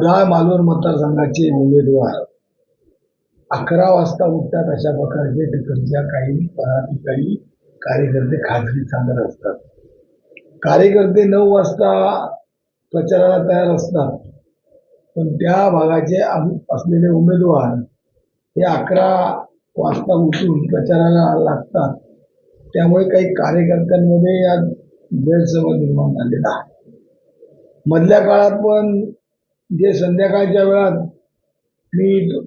कुडाळ मालवण मतदारसंघाचे उमेदवार. अकरा वाजता उठतात अशा प्रकारचे तिकडच्या काही पदाधिकारी कार्यकर्ते खाजगी सांगत असतात. कार्यकर्ते नऊ वाजता प्रचाराला तयार असतात. पण त्या भागाचे असलेले उमेदवार हे अकरा वाजता उठून प्रचाराला लागतात. त्यामुळे काही कार्यकर्त्यांमध्ये या गैरसमज निर्माण झालेला आहे. मधल्या काळात पण जे संध्याकाळच्या वेळात मी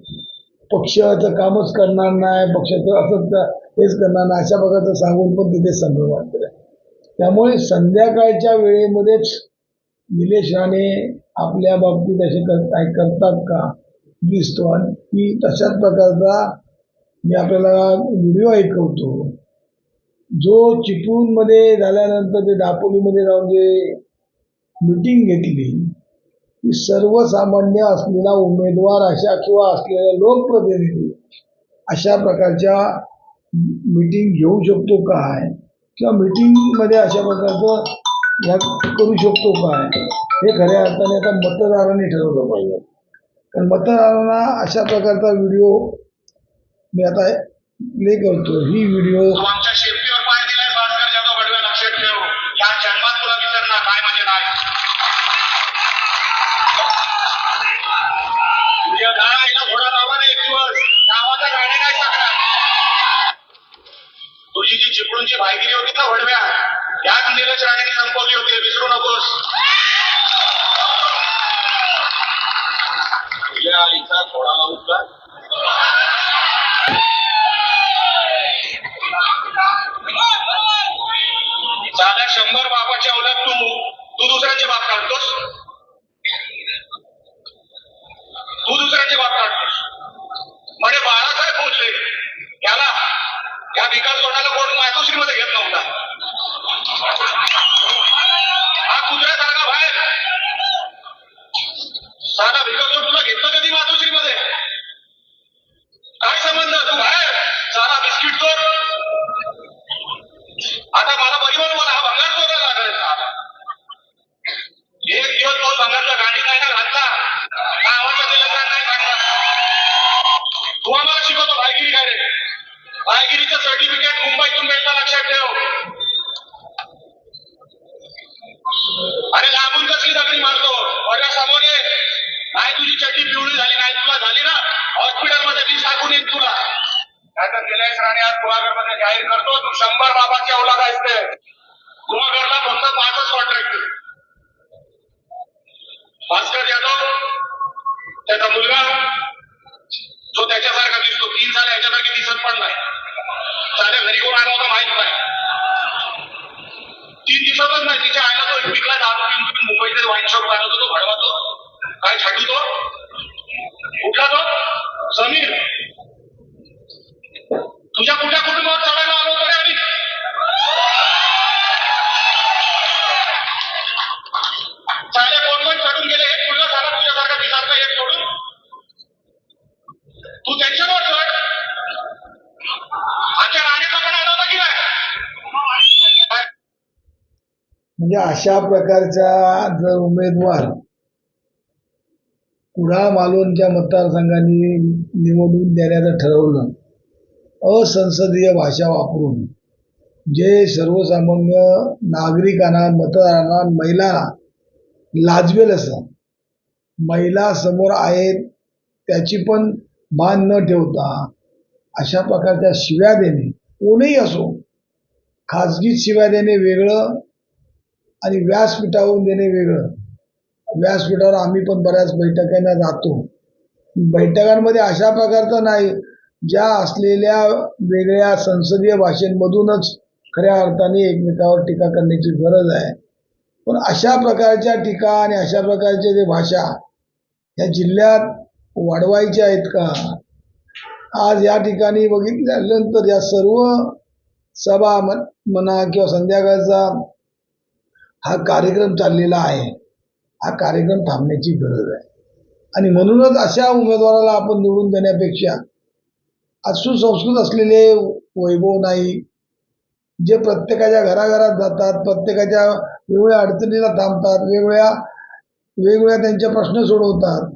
पक्षाचं कामच करणार नाही पक्षाचं असं हेच करणार नाही अशा प्रकारचं सांगून पण तिथे संभ्रम केलं त्यामुळे संध्याकाळच्या वेळेमध्येच निलेश राणे आपल्या बाबतीत असे कर- काय करतात का? दिसतो. आणि ती तशाच प्रकारचा मी आपल्याला व्हिडिओ ऐकवतो. जो चिपळूणमध्ये झाल्यानंतर ते दापोलीमध्ये जाऊन जे मिटिंग घेतली की सर्वसामान्य असलेला उमेदवार अशा किंवा असलेला लोकप्रतिनिधी अशा प्रकारच्या मिटिंग घेऊ शकतो काय किंवा मिटिंगमध्ये अशा प्रकारचं या करू शकतो काय हे खऱ्या अर्थाने आता मतदारांनी ठरवलं पाहिजे. कारण मतदारांना अशा प्रकारचा व्हिडिओ मी आता प्ले करतो ही व्हिडिओ चिपळूणची भाईगिरी होती ना भडव्या याच निलेश राणेने संपवली होती विसरू नकोस. तुझ्या आईचा घोडा लावू का साध्या शंभर बापाच्या अवलाद तू तू दुसऱ्यांचे बाप काढतोस? तू दुसऱ्यांचे बाप काढतोस. म्हणे बाळासाहेब बोलले त्याला या विकास तोंडाला लक्षात ठेव. अरे लांबून कसली दगडी मारतो? समोर ये. नाही तुझी चड्डी पिवळी झाली नाही तुला झाली ना? हॉस्पिटलमध्ये मी सांगून येईन तुला. नाहीतर निलेश राणे आज गुहागरमध्ये जाहीर करतो. तू शंभर बाबाची औलाद आहेस गुहागरला फक्त पाचच कॉन्ट्रॅक्ट भास्कर यादव त्याचा मुलगा जो त्याच्यासारखा दिसतो. तीन झाले याच्यासारखी दिसत पण नाही. साऱ्या घरी कोण आला होता माहीत नाही. ती दिसतच नाही तिच्या आईला तो विकला दारू पिऊन तुम्ही मुंबईचे वाईन शॉप चालवतो तो भडवा तो. काय छाटू तो? कुठला तो? समीर. तुझ्या कुठल्या म्हणजे अशा प्रकारचा जर उमेदवार कुडाळ मालवणच्या मतदारसंघाने निवडून देण्याचं ठरवलं असंसदीय भाषा वापरून जे सर्वसामान्य नागरिकांना मतदारांना महिलांना लाजवेल असं महिला समोर आहेत त्याची पण मान न ठेवता अशा प्रकारच्या शिव्या देणे कोणीही असो खाजगी शिव्या देणे वेगळं आणि व्यासपीठावरून देणे वेगळं. व्यासपीठावर आम्ही पण बऱ्याच बैठकांना जातो. बैठकांमध्ये अशा प्रकारचं नाही ज्या असलेल्या वेगळ्या संसदीय भाषेमधूनच खऱ्या अर्थाने एकमेकावर टीका करण्याची गरज आहे. पण अशा प्रकारच्या टीका आणि अशा प्रकारच्या जे भाषा या जिल्ह्यात वाढवायच्या आहेत का? आज या ठिकाणी बघितल्यानंतर या सर्व सभा म्हणा किंवा संध्याकाळचा हा कार्यक्रम चाललेला आहे. हा कार्यक्रम थांबण्याची गरज आहे. आणि म्हणूनच अशा उमेदवाराला आपण निवडून देण्यापेक्षा आज सुसंस्कृत असलेले वैभव नाही. जे प्रत्येकाच्या घराघरात जातात प्रत्येकाच्या वेगवेगळ्या अडचणीला थांबतात वेगवेगळ्या वेगवेगळ्या त्यांचे प्रश्न सोडवतात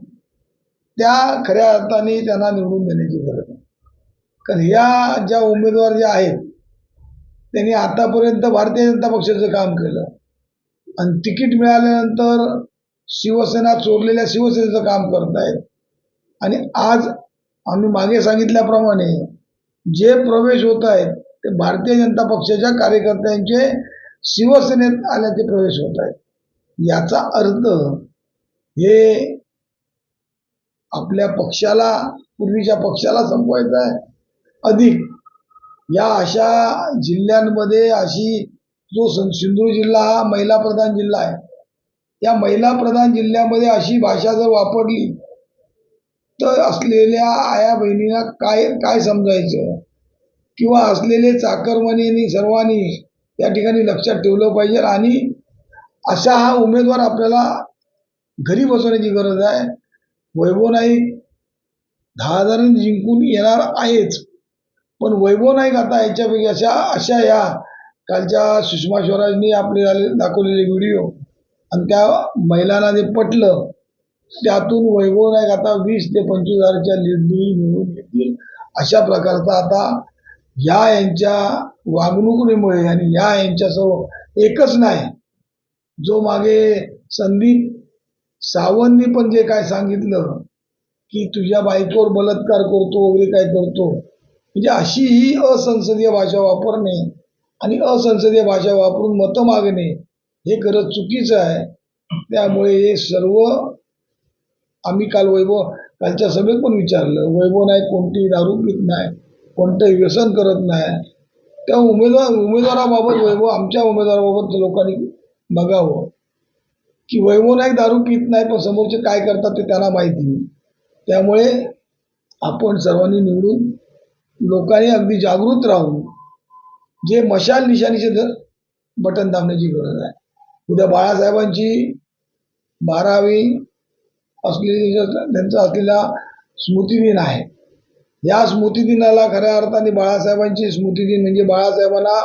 त्या खऱ्या अर्थाने त्यांना निवडून देण्याची गरज आहे. कारण ह्या ज्या उमेदवार ज्या आहेत त्यांनी आतापर्यंत भारतीय जनता पक्षाचं काम केलं. आणि तिकीट मिळाल्यानंतर शिवसेना चोरलेल्या शिवसेनेचं काम करत आहेत आणि आज आम्ही मागे सांगितल्याप्रमाणे जे प्रवेश होत आहेत ते भारतीय जनता पक्षाच्या कार्यकर्त्यांचे शिवसेनेत आल्याचे प्रवेश होत आहेत याचा अर्थ हे आपल्या पक्षाला पूर्वीच्या पक्षाला संपवायचा आहे. अधिक या अशा जिल्ह्यांमध्ये अशी जो सं- सिंधुदुर्ग जिल्हा हा महिलाप्रधान जिल्हा आहे. या महिलाप्रधान जिल्ह्यामध्ये अशी भाषा जर वापरली तर असलेल्या आया बहिणींना काय काय समजायचं? किंवा असलेले चाकरमनींनी सर्वांनी या ठिकाणी लक्षात ठेवलं पाहिजे. आणि असा हा उमेदवार आपल्याला घरी बसवण्याची गरज आहे. वैभव नाईक दहा हजारांनी जिंकून येणार आहेच. पण वैभव नाईक आता याच्यापैकी अशा अशा या कालच्या सुषमा स्वराजनी आपले दाखवलेले व्हिडिओ आणि त्या महिलांना जे पटलं त्यातून वैभव नाईक आता वीस ते पंचवीस हजारच्या लीडनी मिळून घेतील अशा प्रकारचा आता या यांच्या वागणुकीमुळे आणि या यांच्यासह एकच नाही जो मागे संदीप सावंतनी पण जे काय सांगितलं की तुझ्या बायकोवर बलात्कार करतो वगैरे काय करतो. म्हणजे अशी ही असंसदीय भाषा वापरणे आणि असंसदीय भाषा वापरून मतं मागणे हे खरंच चुकीचं आहे. त्यामुळे हे सर्व आम्ही काल वैभव कालच्या सभेत पण विचारलं वैभव नाही कोणती दारू पित नाही कोणतंही व्यसन करत नाही त्या उमेदवार उमेदवाराबाबत वैभव आमच्या उमेदवाराबाबत लोकांनी बघावं. की वैभव नाईक दारू पित नाही पण समोरचे काय करतात ते त्यांना माहिती त्यामुळे आपण सर्वांनी निवडून लोकांनी अगदी जागृत राहून जे मशाल निशाणीचे तर बटन दाबण्याची गरज आहे उद्या बाळासाहेबांची बारावी असलेली त्यांचा असलेला स्मृतिदिन आहे. या स्मृतिदिनाला खऱ्या अर्थाने बाळासाहेबांची स्मृतिदिन म्हणजे बाळासाहेबांना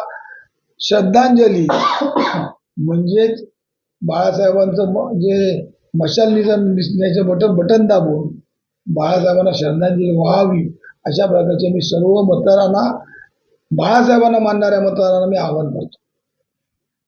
श्रद्धांजली. म्हणजेच बाळासाहेबांचं म- जे मशाल निधन दिसण्याचं बटन बटन दाबून बाळासाहेबांना श्रद्धांजली व्हावी अशा प्रकारचे मी सर्व मतदारांना बाळासाहेबांना मानणाऱ्या मतदारांना मी आवाहन करतो.